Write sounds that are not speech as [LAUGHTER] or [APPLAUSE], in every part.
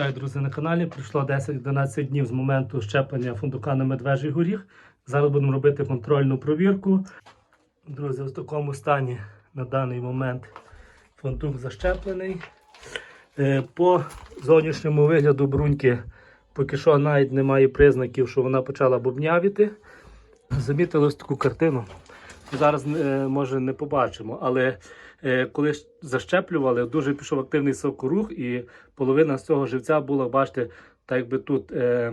Вітаю, друзі, на каналі. Пройшло 10-11 днів з моменту щеплення фундука на медвежий горіх. Зараз будемо робити контрольну провірку. Друзі, в такому стані на даний момент фундук защеплений. Е, По зовнішньому вигляду бруньки поки що навіть немає признаків, що вона почала бубнявіти. Замітили ось таку картину. Зараз е, може не побачимо, але е, коли защеплювали, дуже пішов активний сокорух, і половина з цього живця була, бачите, так якби тут е,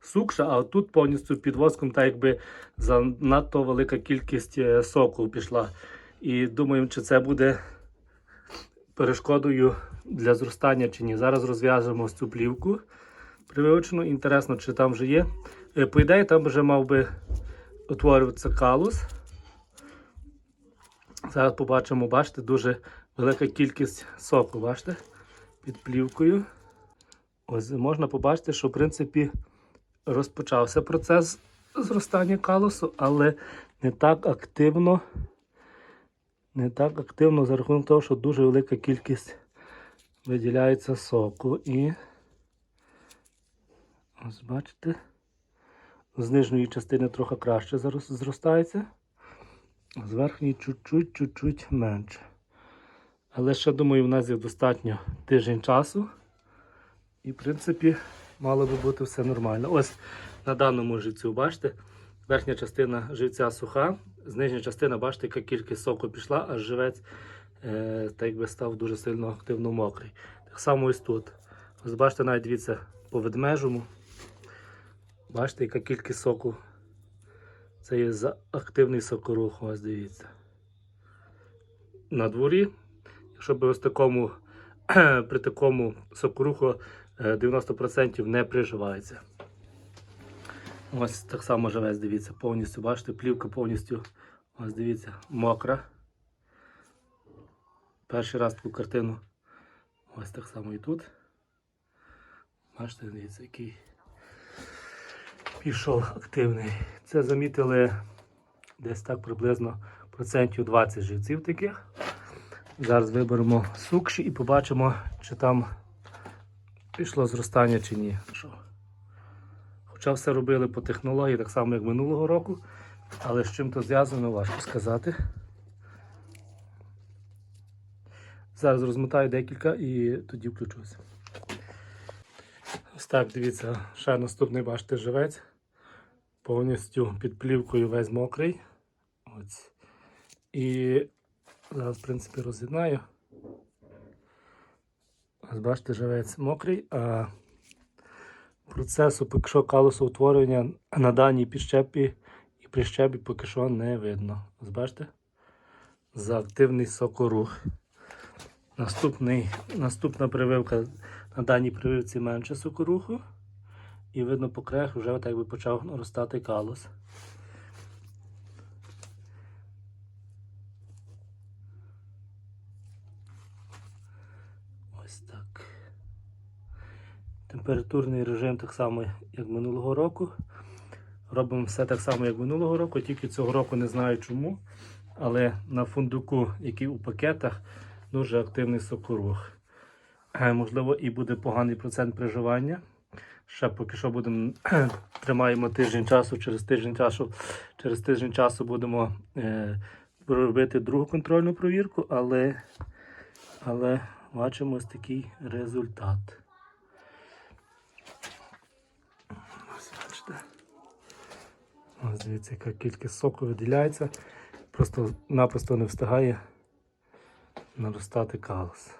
сукша, а тут повністю під воском, так якби занадто велика кількість соку пішла. І думаємо, чи це буде перешкодою для зростання чи ні. Зараз розв'яжемо цю плівку прививочну. Інтересно, чи там вже є. По ідеї, там вже мав би утворюватися калус. Зараз побачимо, бачите, дуже велика кількість соку, бачите, під плівкою. Ось можна побачити, що в принципі розпочався процес зростання калусу, але не так активно, не так активно за рахунок того, що дуже велика кількість виділяється соку. І ось бачите, з нижньої частини трохи краще зростається. З верхньої чуть-чуть, менше. Але ще думаю, в нас є достатньо тиждень часу. І, в принципі, мало би бути все нормально. Ось на даному живцю, бачите, верхня частина живця суха, з нижня частина, бачите, яка кількість соку пішла, аж живець е, так якби став дуже сильно активно мокрий. Так само ось тут. Ось бачите, навіть дивіться по ведмежому. Бачите, яка кількість соку це є активний сокорух, ось дивіться. На дворі, якщо б ось такому, [CLEARS THROAT] при такому сокоруху е, 90% не приживається. Ось так само живець, дивіться, повністю, бачите, плівка повністю, ось дивіться, мокра. Перший раз таку картину. Ось так само і тут. Бачите, дивіться, який пішов активний. Це замітили десь так приблизно процентів 20 живців таких. Зараз виберемо сукші і побачимо, чи там пішло зростання чи ні. Хоча все робили по технології, так само як минулого року, але з чим то зв'язано, важко сказати. Зараз розмотаю декілька і тоді включуся. Ось так, дивіться, ще наступний бачите живець. Повністю під плівкою весь мокрий. Ось. І зараз, в принципі, роз'єднаю. Ось бачите, живець мокрий, а процесу поки що калусоутворення на даній підщепі і прищепі поки що не видно. Ось бачите? За активний сокорух. Наступний, наступна прививка на даній прививці менше сокоруху. І видно по крах вже так би почав наростати калус. Ось так. Температурний режим так само, як минулого року. Робимо все так само, як минулого року, тільки цього року не знаю чому. Але на фундуку, який у пакетах, дуже активний сокорух. Е, Можливо, і буде поганий процент приживання. Ще поки що будемо [CLEARS THROAT] тримаємо тиждень часу, через тиждень часу, через тиждень часу будемо е, робити другу контрольну провірку, але, але бачимо ось такий результат. Ось бачите. Ось дивіться, яка кількість соку виділяється. Просто-напросто не встигає наростати калус.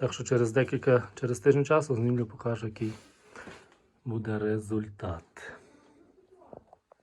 Так що через декілька, через тиждень часу знімлю покажу, який буде результат.